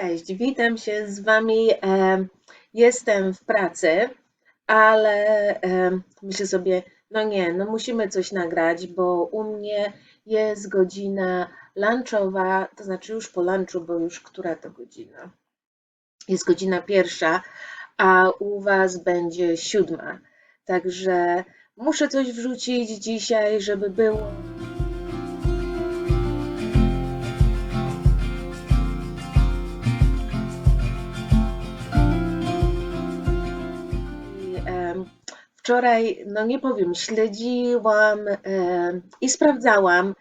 Cześć, witam się z Wami. Em, Jestem w pracy, ale myślę sobie, no nie, no musimy coś nagrać, bo u mnie jest godzina lunchowa, to znaczy już po lunchu, bo już która to godzina? Jest godzina pierwsza, a u Was będzie siódma. Także muszę coś wrzucić dzisiaj, żeby było. Wczoraj, no nie powiem, śledziłam em, i sprawdzałam,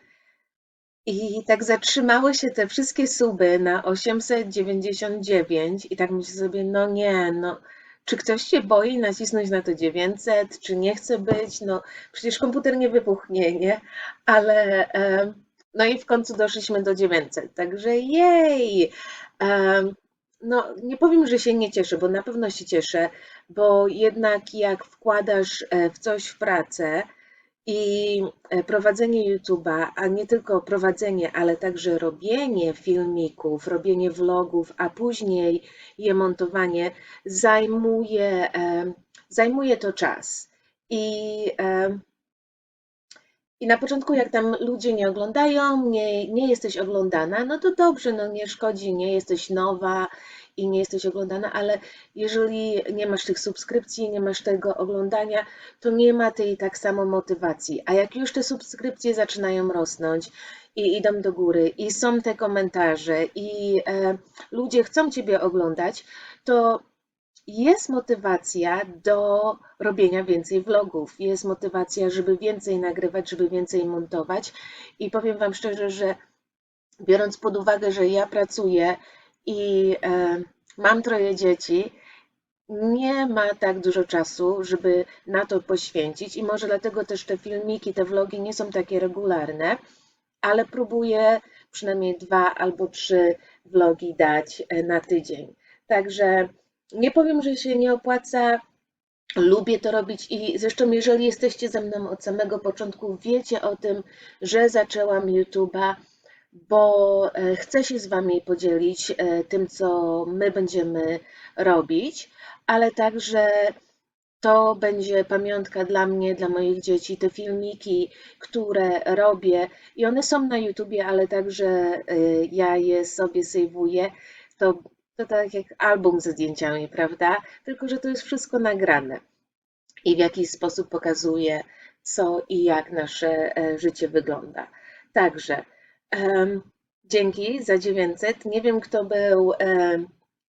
i tak zatrzymały się te wszystkie suby na 899, i tak myślę sobie, no nie, no. Czy ktoś się boi nacisnąć na to 900, czy nie chce być? No przecież komputer nie wybuchnie, nie? Ale em, no i w końcu doszliśmy do 900, także jej! No, nie powiem, że się nie cieszę, bo na pewno się cieszę, bo jednak jak wkładasz e, w coś w pracę i e, prowadzenie YouTube'a, a nie tylko prowadzenie, ale także robienie filmików, robienie vlogów, a później je montowanie, zajmuje, e, zajmuje to czas. I i na początku, jak tam ludzie nie oglądają, nie, nie jesteś oglądana, no to dobrze, no nie szkodzi, nie jesteś nowa i nie jesteś oglądana, ale jeżeli nie masz tych subskrypcji, nie masz tego oglądania, to nie ma tej tak samo motywacji. A jak już te subskrypcje zaczynają rosnąć i idą do góry, i są te komentarze, i e, ludzie chcą Ciebie oglądać, to jest motywacja do robienia więcej vlogów, jest motywacja, żeby więcej nagrywać, żeby więcej montować. I powiem Wam szczerze, że biorąc pod uwagę, że ja pracuję i e, mam troje dzieci, nie ma tak dużo czasu, żeby na to poświęcić, i może dlatego też te filmiki, te vlogi nie są takie regularne, ale próbuję przynajmniej dwa albo trzy vlogi dać e, na tydzień. Także nie powiem, że się nie opłaca. Lubię to robić i zresztą, jeżeli jesteście ze mną od samego początku, wiecie o tym, że zaczęłam YouTube'a, bo e, chcę się z Wami podzielić e, tym, co my będziemy robić, ale także to będzie pamiątka dla mnie, dla moich dzieci, te filmiki, które robię i one są na YouTubie, ale także e, ja je sobie sejwuję. To to tak jak album ze zdjęciami, prawda? Tylko, że to jest wszystko nagrane i w jakiś sposób pokazuje, co i jak nasze e, życie wygląda. Także um, dzięki za 900. Nie wiem, kto był um,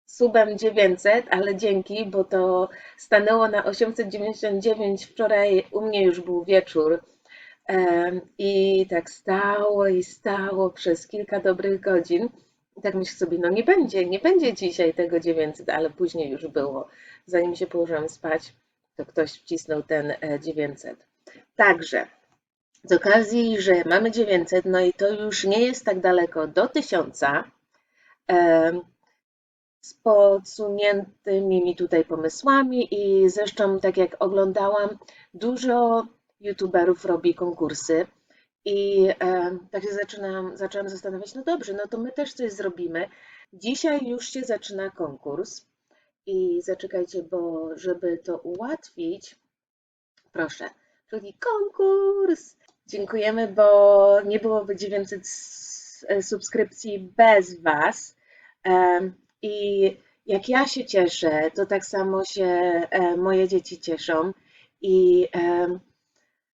subem 900, ale dzięki, bo to stanęło na 899. Wczoraj u mnie już był wieczór. Um, I tak stało i stało przez kilka dobrych godzin. I tak myślę sobie, no nie będzie, nie będzie dzisiaj tego 900, ale później już było. Zanim się położyłam spać, to ktoś wcisnął ten 900. Także z okazji, że mamy 900, no i to już nie jest tak daleko do 1000, z podsuniętymi mi tutaj pomysłami i zresztą tak jak oglądałam, dużo youtuberów robi konkursy i e, tak się zaczynam, zaczęłam zastanawiać, no dobrze, no to my też coś zrobimy. Dzisiaj już się zaczyna konkurs i zaczekajcie, bo żeby to ułatwić, proszę, czyli konkurs. Dziękujemy, bo nie byłoby 900 e, subskrypcji bez Was. E, I jak ja się cieszę, to tak samo się e, moje dzieci cieszą. I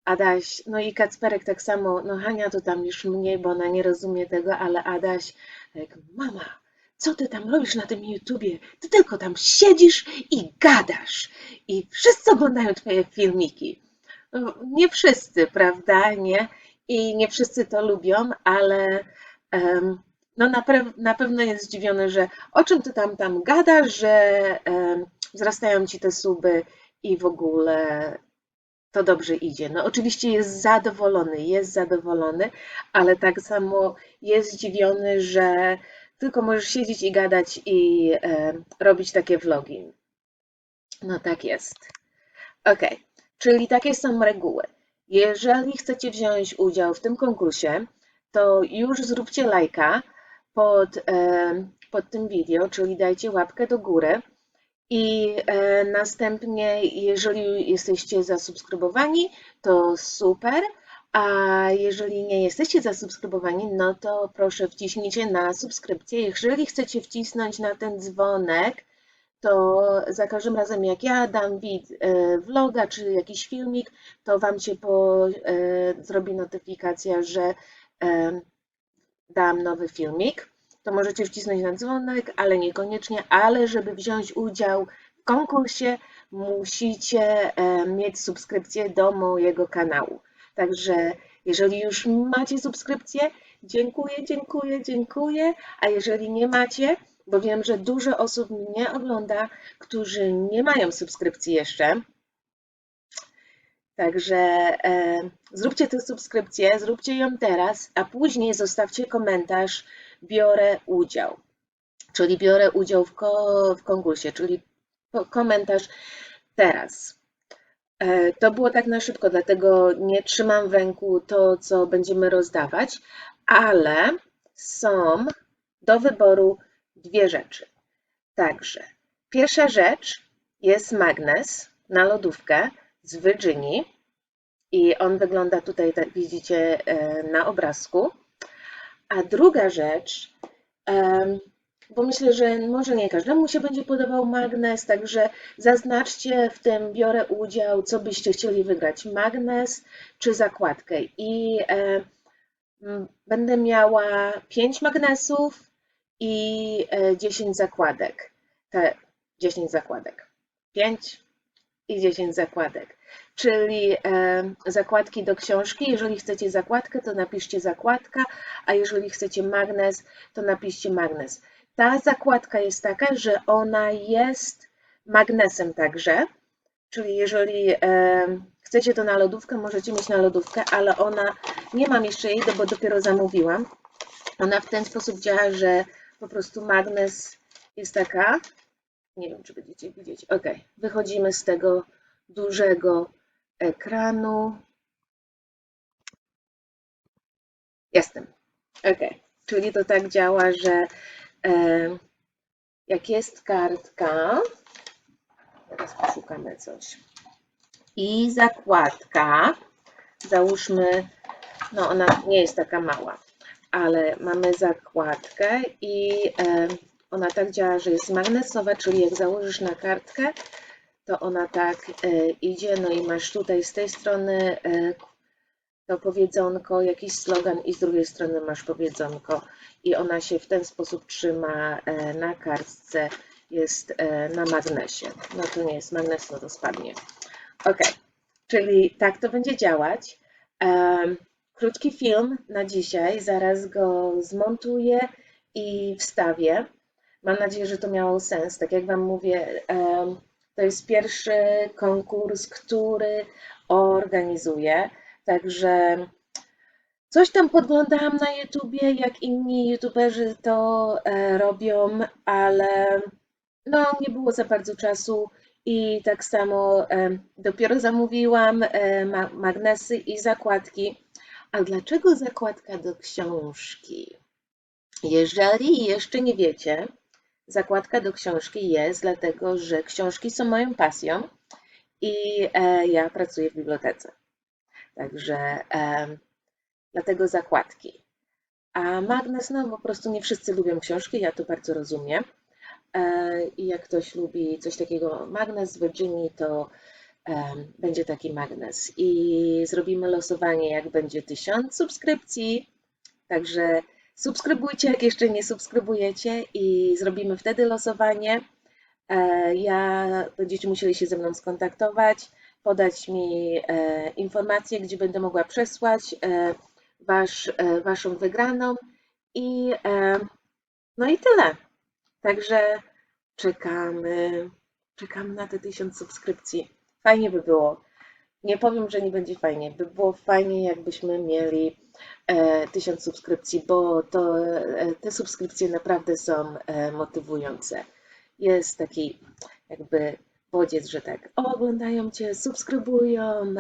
Adaś, no i Kacperek tak samo, no Hania to tam już mniej, bo ona nie rozumie tego, ale Adaś, jak mama, co ty tam robisz na tym YouTubie? Ty tylko tam siedzisz i gadasz i wszyscy oglądają twoje filmiki. No, nie wszyscy, prawda, nie? I nie wszyscy to lubią, ale um, no na, na, pewno jest zdziwiony, że o czym ty tam tam gadasz, że um, wzrastają ci te suby i w ogóle to dobrze idzie. No oczywiście jest zadowolony, jest zadowolony, ale tak samo jest zdziwiony, że tylko możesz siedzieć i gadać i e, robić takie vlogi. No tak jest. Ok, czyli takie są reguły. Jeżeli chcecie wziąć udział w tym konkursie, to już zróbcie lajka pod e, pod tym wideo, czyli dajcie łapkę do góry. I e, następnie, jeżeli jesteście zasubskrybowani, to super. A jeżeli nie jesteście zasubskrybowani, no to proszę wciśnijcie na subskrypcję. Jeżeli chcecie wcisnąć na ten dzwonek, to za każdym razem jak ja dam wid, e, vloga czy jakiś filmik, to Wam się po, e, zrobi notyfikacja, że dam nowy filmik. To możecie wcisnąć na dzwonek, ale niekoniecznie, ale żeby wziąć udział w konkursie, musicie e, mieć subskrypcję do mojego kanału. Także jeżeli już macie subskrypcję, dziękuję, dziękuję, dziękuję. A jeżeli nie macie, bo wiem, że dużo osób mnie ogląda, którzy nie mają subskrypcji jeszcze. Także e, zróbcie tę subskrypcję, zróbcie ją teraz, a później zostawcie komentarz, biorę udział. Czyli biorę udział w, ko w konkursie, czyli komentarz teraz. E, to było tak na szybko, dlatego nie trzymam w ręku to, co będziemy rozdawać, ale są do wyboru dwie rzeczy. Także pierwsza rzecz jest magnes na lodówkę z Virginii i on wygląda tutaj, tak widzicie e, na obrazku. A druga rzecz, bo myślę, że może nie każdemu się będzie podobał magnes, także zaznaczcie w tym biorę udział, co byście chcieli wygrać, magnes czy zakładkę. I będę miała 5 magnesów i 10 e, zakładek. Te 10 zakładek. 5 i 10 zakładek. Czyli e, zakładki do książki. Jeżeli chcecie zakładkę, to napiszcie zakładka, a jeżeli chcecie magnes, to napiszcie magnes. Ta zakładka jest taka, że ona jest magnesem także. Czyli jeżeli e, chcecie to na lodówkę, możecie mieć na lodówkę, ale ona, nie mam jeszcze jej, bo dopiero zamówiłam. Ona w ten sposób działa, że po prostu magnes jest taka. Nie wiem, czy będziecie widzieć. Ok, wychodzimy z tego dużego ekranu. Jestem. Ok, czyli to tak działa, że e, jak jest kartka, teraz poszukamy coś, i zakładka, załóżmy, no ona nie jest taka mała, ale mamy zakładkę i e, ona tak działa, że jest magnesowa, czyli jak założysz na kartkę, to ona tak e, idzie, no i masz tutaj z tej strony e, to powiedzonko, jakiś slogan i z drugiej strony masz powiedzonko i ona się w ten sposób trzyma na kartce, jest na magnesie. No to nie jest magnes, no to spadnie. Ok, czyli tak to będzie działać krótki film na dzisiaj. Zaraz go zmontuję i wstawię. Mam nadzieję, że to miało sens. Tak jak Wam mówię, to jest pierwszy konkurs, który organizuję. Także coś tam podglądałam na YouTubie, jak inni YouTuberzy to e, robią, ale no, nie było za bardzo czasu. I tak samo dopiero zamówiłam e, magnesy i zakładki. A dlaczego zakładka do książki? Jeżeli jeszcze nie wiecie, zakładka do książki jest dlatego, że książki są moją pasją i e, ja pracuję w bibliotece. Także e, dlatego zakładki. A magnes, no po prostu nie wszyscy lubią książki, ja to bardzo rozumiem. E, I jak ktoś lubi coś takiego magnes z Virginii, to będzie taki magnes. I zrobimy losowanie, jak będzie 1000 subskrypcji. Także subskrybujcie, jak jeszcze nie subskrybujecie i zrobimy wtedy losowanie. E, ja będziecie musieli się ze mną skontaktować, podać mi e, informację, gdzie będę mogła przesłać e, wasz, waszą wygraną i no i tyle. Także czekamy, czekamy na te 1000 subskrypcji. Fajnie by było. Nie powiem, że nie będzie fajnie. By było fajnie, jakbyśmy mieli e, tysiąc subskrypcji, bo to, e, te subskrypcje naprawdę są e, motywujące. Jest taki jakby bodziec, że tak oglądają Cię, subskrybują,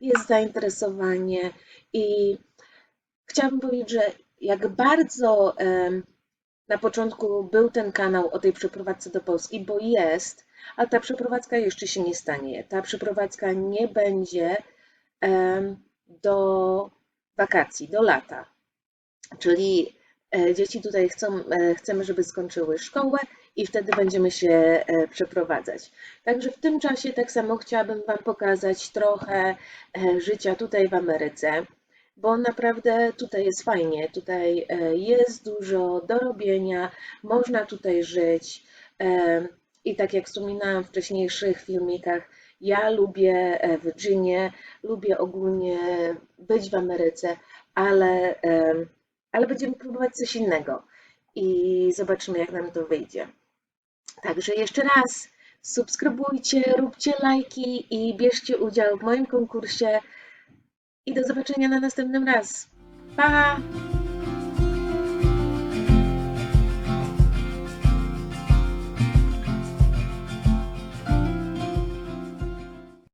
jest zainteresowanie i chciałabym powiedzieć, że jak bardzo na początku był ten kanał o tej przeprowadzce do Polski, bo jest, a ta przeprowadzka jeszcze się nie stanie. Ta przeprowadzka nie będzie do wakacji, do lata. Czyli e, dzieci tutaj chcą, e, chcemy, żeby skończyły szkołę i wtedy będziemy się e, przeprowadzać. Także w tym czasie tak samo chciałabym Wam pokazać trochę życia tutaj w Ameryce, bo naprawdę tutaj jest fajnie, tutaj jest dużo do robienia, można tutaj żyć i tak jak wspominałam w wcześniejszych filmikach, ja lubię e, Virginię, lubię ogólnie być w Ameryce, ale, ale będziemy próbować coś innego i zobaczymy, jak nam to wyjdzie. Także jeszcze raz subskrybujcie, róbcie lajki i bierzcie udział w moim konkursie. I do zobaczenia na następnym raz. Pa!